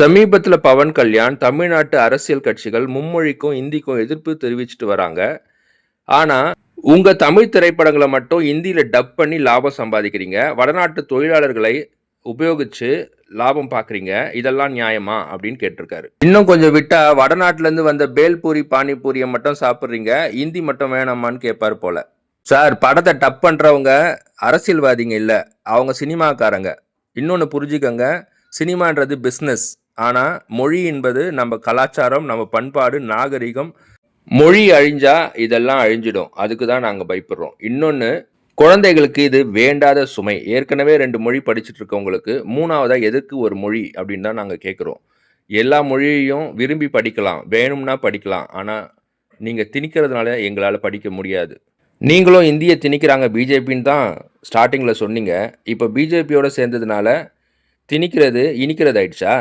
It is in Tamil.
சமீபத்தில் பவன் கல்யாண் தமிழ்நாட்டு அரசியல் கட்சிகள் மும்மொழிக்கும் இந்திக்கும் எதிர்ப்பு தெரிவிச்சிட்டு வராங்க. ஆனால் உங்கள் தமிழ் திரைப்படங்களை மட்டும் இந்தியில் டப் பண்ணி லாபம் சம்பாதிக்கிறீங்க. வடநாட்டு தொழிலாளர்களை உபயோகிச்சு லாபம் பார்க்குறீங்க இதெல்லாம் நியாயமா? அப்படின்னு கேட்டிருக்காரு. இன்னும் கொஞ்சம் விட்டா வடநாட்டிலேருந்து வந்த பேல்பூரி பானிபூரியை மட்டும் சாப்பிட்றீங்க. இந்தி மட்டும் வேணாமான்னு கேட்பார் போல. சார் படத்தை டப் பண்ணுறவங்க அரசியல்வாதிங்க இல்லை. அவங்க சினிமாக்காரங்க. இன்னொன்று புரிஞ்சுக்கங்க. சினிமான்றது பிஸ்னஸ் ஆனால் மொழி என்பது நம்ம கலாச்சாரம் நம்ம பண்பாடு நாகரிகம். மொழி அழிஞ்சா இதெல்லாம் அழிஞ்சிடும். அதுக்கு தான் நாங்கள் பயப்படுறோம். இன்னொன்று குழந்தைகளுக்கு இது வேண்டாத சுமை. ஏற்கனவே ரெண்டு மொழி படிச்சுட்டு இருக்கவங்களுக்கு மூணாவதாக எதுக்கு ஒரு மொழி அப்படின்னு தான் நாங்கள் கேட்குறோம் எல்லா மொழியையும் விரும்பி படிக்கலாம். வேணும்னா படிக்கலாம். ஆனால் நீங்கள் திணிக்கிறதுனால எங்களால் படிக்க முடியாது. நீங்களும் இந்திய திணிக்கிறாங்க பிஜேபின்னு தான் ஸ்டார்டிங்கில் சொன்னீங்க. இப்போ பிஜேபியோடு சேர்ந்ததுனால திணிக்கிறது இனிக்கிறது ஆயிடுச்சா